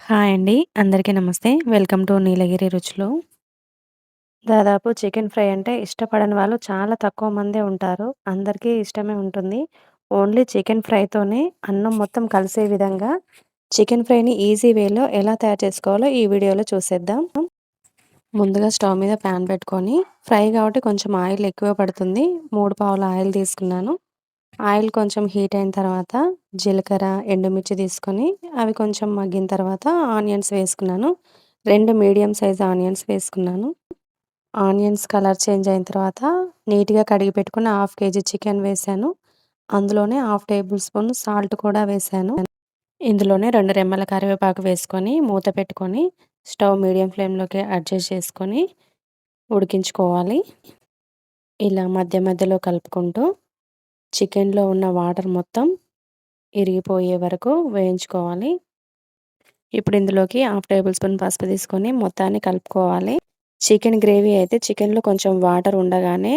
Hi అండి. అందరికీ నమస్తే. వెల్కమ్ టు నీలగిరి రుచులు. దాదాపు చికెన్ ఫ్రై అంటే ఇష్టపడని వాళ్ళు చాలా తక్కువ మందే ఉంటారు. అందరికీ ఇష్టమే ఉంటుంది. ఓన్లీ చికెన్ ఫ్రైతోనే అన్నం మొత్తం కలిసే విధంగా చికెన్ ఫ్రైని ఈజీ వేలో ఎలా తయారు చేసుకోవాలో ఈ వీడియోలో చూసేద్దాం. ముందుగా స్టవ్ మీద ప్యాన్ పెట్టుకొని ఫ్రై కాబట్టి కొంచెం ఆయిల్ ఎక్కువ పడుతుంది. మూడు పావుల ఆయిల్ తీసుకున్నాను. ఆయిల్ కొంచెం హీట్ అయిన తర్వాత జీలకర్ర ఎండుమిర్చి తీసుకొని అవి కొంచెం మగ్గిన తర్వాత ఆనియన్స్ వేసుకున్నాను. రెండు మీడియం సైజ్ ఆనియన్స్ వేసుకున్నాను. ఆనియన్స్ కలర్ చేంజ్ అయిన తర్వాత నీట్గా కడిగి పెట్టుకున్న హాఫ్ కేజీ చికెన్ వేసాను. అందులోనే హాఫ్ టేబుల్ స్పూన్ సాల్ట్ కూడా వేసాను. ఇందులోనే రెండు రెమ్మల కరివేపాకు వేసుకొని మూత పెట్టుకొని స్టవ్ మీడియం ఫ్లేమ్లోకి అడ్జస్ట్ చేసుకొని ఉడికించుకోవాలి. ఇలా మధ్య మధ్యలో కలుపుకుంటూ చికెన్లో ఉన్న వాటర్ మొత్తం ఇరిగిపోయే వరకు వేయించుకోవాలి. ఇప్పుడు ఇందులోకి హాఫ్ టేబుల్ స్పూన్ పసుపు తీసుకొని మొత్తాన్ని కలుపుకోవాలి. చికెన్ గ్రేవీ అయితే చికెన్లో కొంచెం వాటర్ ఉండగానే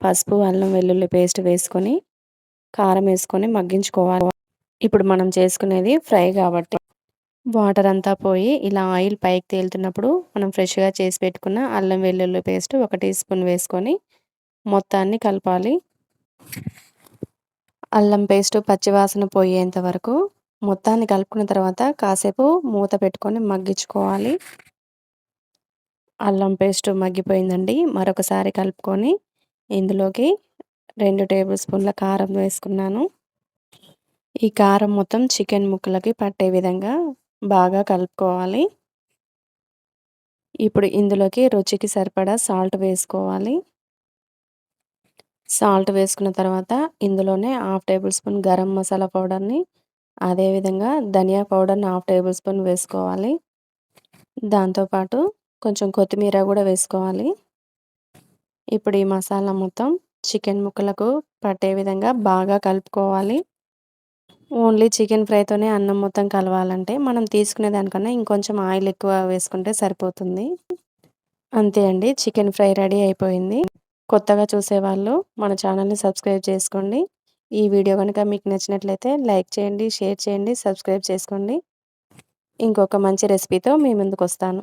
పసుపు అల్లం వెల్లుల్లి పేస్ట్ వేసుకొని కారం వేసుకొని మగ్గించుకోవాలి. ఇప్పుడు మనం చేసుకునేది ఫ్రై కాబట్టి వాటర్ అంతా పోయి ఇలా ఆయిల్ పైకి తేలుతున్నప్పుడు మనం ఫ్రెష్గా చేసి పెట్టుకున్న అల్లం వెల్లుల్లి పేస్ట్ ఒక టీ స్పూన్ వేసుకొని మొత్తాన్ని కలపాలి. అల్లం పేస్ట్ పచ్చివాసన పోయేంత వరకు మొత్తాన్ని కలుపుకున్న తర్వాత కాసేపు మూత పెట్టుకొని మగ్గించుకోవాలి. అల్లం పేస్ట్ మగ్గిపోయిందండి. మరొకసారి కలుపుకొని ఇందులోకి రెండు టేబుల్ స్పూన్ల కారం వేసుకున్నాను. ఈ కారం మొత్తం చికెన్ ముక్కలకి పట్టే విధంగా బాగా కలుపుకోవాలి. ఇప్పుడు ఇందులోకి రుచికి సరిపడా సాల్ట్ వేసుకోవాలి. సాల్ట్ వేసుకున్న తర్వాత ఇందులోనే half tablespoon garam masala పౌడర్ని అదేవిధంగా ధనియా పౌడర్ని హాఫ్ టేబుల్ స్పూన్ వేసుకోవాలి. దాంతోపాటు కొంచెం కొత్తిమీర కూడా వేసుకోవాలి. ఇప్పుడు ఈ మసాలా మొత్తం చికెన్ ముక్కలకు పట్టే విధంగా బాగా కలుపుకోవాలి. ఓన్లీ చికెన్ ఫ్రైతోనే అన్నం మొత్తం కలవాలంటే మనం తీసుకునే దానికన్నా ఇంకొంచెం ఆయిల్ ఎక్కువ వేసుకుంటే సరిపోతుంది. అంతే అండి చికెన్ ఫ్రై రెడీ అయిపోయింది. కొత్తగా చూసేవాళ్ళు మన ఛానల్ని సబ్స్క్రైబ్ చేసుకోండి. ఈ వీడియో కనుక మీకు నచ్చినట్లయితే లైక్ చేయండి షేర్ చేయండి సబ్స్క్రైబ్ చేసుకోండి. ఇంకొక మంచి రెసిపీతో మీ ముందుకు వస్తాను